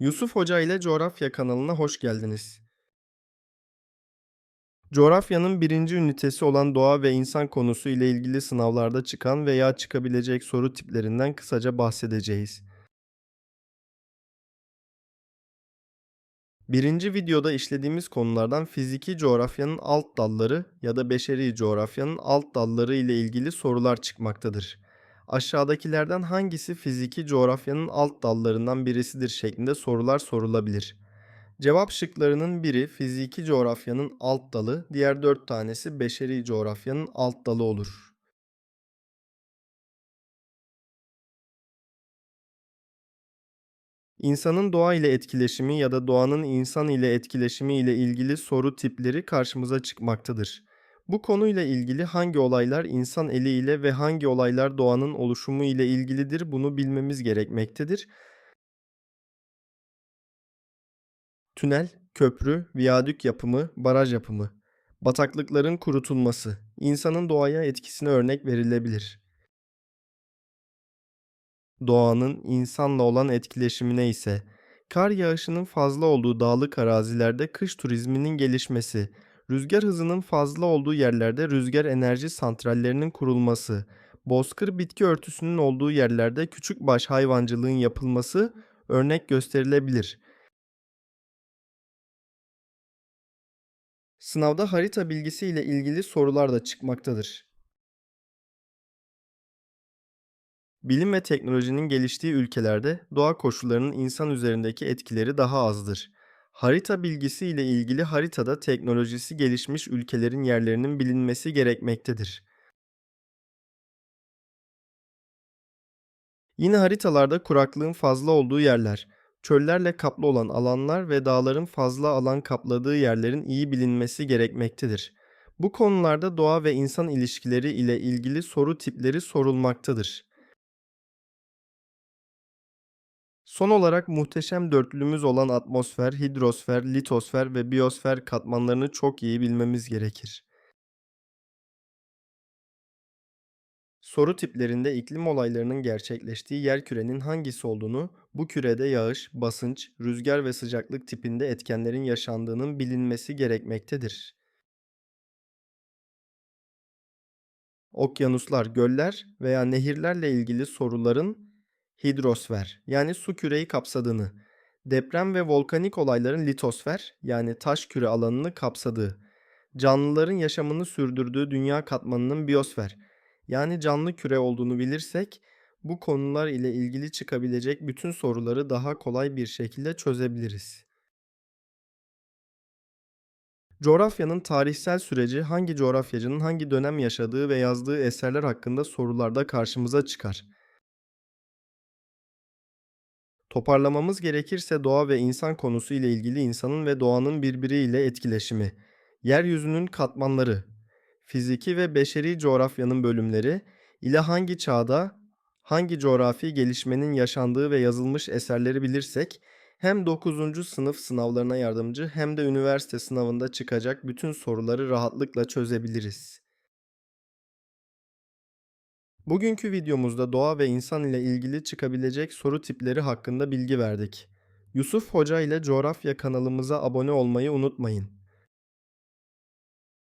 Yusuf Hoca ile Coğrafya kanalına hoş geldiniz. Coğrafyanın birinci ünitesi olan doğa ve insan konusu ile ilgili sınavlarda çıkan veya çıkabilecek soru tiplerinden kısaca bahsedeceğiz. Birinci videoda işlediğimiz konulardan fiziki coğrafyanın alt dalları ya da beşeri coğrafyanın alt dalları ile ilgili sorular çıkmaktadır. Aşağıdakilerden hangisi fiziki coğrafyanın alt dallarından birisidir şeklinde sorular sorulabilir. Cevap şıklarının biri fiziki coğrafyanın alt dalı, diğer dört tanesi beşeri coğrafyanın alt dalı olur. İnsanın doğa ile etkileşimi ya da doğanın insan ile etkileşimi ile ilgili soru tipleri karşımıza çıkmaktadır. Bu konuyla ilgili hangi olaylar insan eli ile ve hangi olaylar doğanın oluşumu ile ilgilidir bunu bilmemiz gerekmektedir. Tünel, köprü, viyadük yapımı, baraj yapımı, bataklıkların kurutulması, insanın doğaya etkisine örnek verilebilir. Doğanın insanla olan etkileşimine ise kar yağışının fazla olduğu dağlık arazilerde kış turizminin gelişmesi, rüzgar hızının fazla olduğu yerlerde rüzgar enerji santrallerinin kurulması, bozkır bitki örtüsünün olduğu yerlerde küçük baş hayvancılığın yapılması örnek gösterilebilir. Sınavda harita bilgisi ile ilgili sorular da çıkmaktadır. Bilim ve teknolojinin geliştiği ülkelerde doğa koşullarının insan üzerindeki etkileri daha azdır. Harita bilgisi ile ilgili haritada teknolojisi gelişmiş ülkelerin yerlerinin bilinmesi gerekmektedir. Yine haritalarda kuraklığın fazla olduğu yerler, çöllerle kaplı olan alanlar ve dağların fazla alan kapladığı yerlerin iyi bilinmesi gerekmektedir. Bu konularda doğa ve insan ilişkileri ile ilgili soru tipleri sorulmaktadır. Son olarak muhteşem dörtlümüz olan atmosfer, hidrosfer, litosfer ve biyosfer katmanlarını çok iyi bilmemiz gerekir. Soru tiplerinde iklim olaylarının gerçekleştiği yer kürenin hangisi olduğunu, bu kürede yağış, basınç, rüzgar ve sıcaklık tipinde etkenlerin yaşandığının bilinmesi gerekmektedir. Okyanuslar, göller veya nehirlerle ilgili soruların hidrosfer yani su küreyi kapsadığını, deprem ve volkanik olayların litosfer yani taş küre alanını kapsadığı, canlıların yaşamını sürdürdüğü dünya katmanının biyosfer yani canlı küre olduğunu bilirsek bu konular ile ilgili çıkabilecek bütün soruları daha kolay bir şekilde çözebiliriz. Coğrafyanın tarihsel süreci hangi coğrafyacının hangi dönem yaşadığı ve yazdığı eserler hakkında sorularda karşımıza çıkar. Toparlamamız gerekirse doğa ve insan konusu ile ilgili insanın ve doğanın birbiriyle etkileşimi, yeryüzünün katmanları, fiziki ve beşeri coğrafyanın bölümleri ile hangi çağda hangi coğrafi gelişmenin yaşandığı ve yazılmış eserleri bilirsek hem 9. sınıf sınavlarına yardımcı hem de üniversite sınavında çıkacak bütün soruları rahatlıkla çözebiliriz. Bugünkü videomuzda doğa ve insan ile ilgili çıkabilecek soru tipleri hakkında bilgi verdik. Yusuf Hoca ile Coğrafya kanalımıza abone olmayı unutmayın.